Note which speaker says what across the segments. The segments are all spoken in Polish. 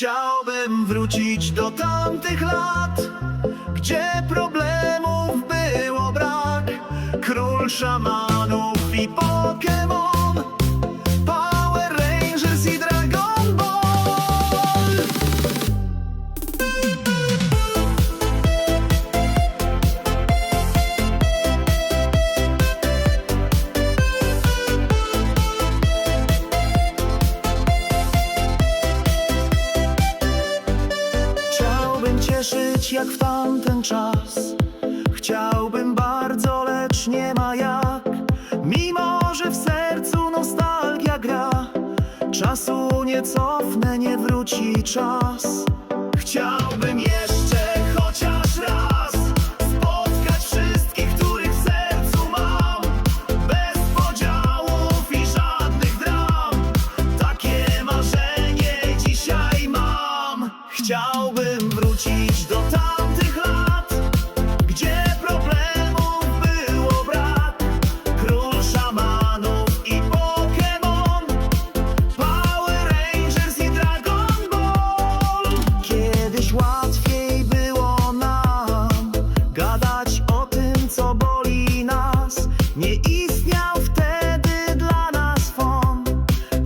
Speaker 1: Chciałbym wrócić do tamtych lat, gdzie problemów było brak. Król szamanów i Pokémon, cieszyć jak w tamten czas. Chciałbym bardzo, lecz nie ma jak. Mimo, że w sercu nostalgia gra Czasu nie cofnę, nie wróci czas. Chciałbym Nie istniał wtedy dla nas fon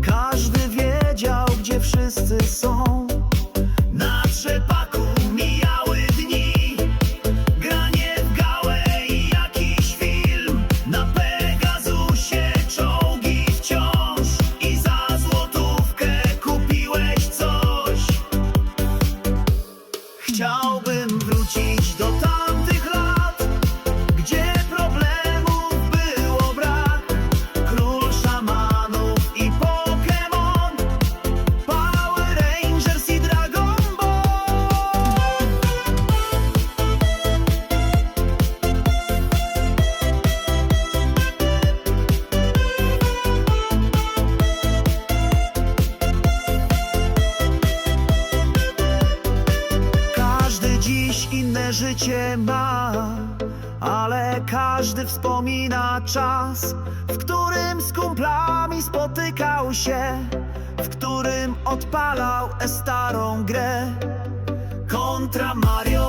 Speaker 1: Każdy wiedział, gdzie wszyscy są życie ma, ale każdy wspomina czas, w którym z kumplami spotykał się, w którym odpalał e starą grę. Kontra Mario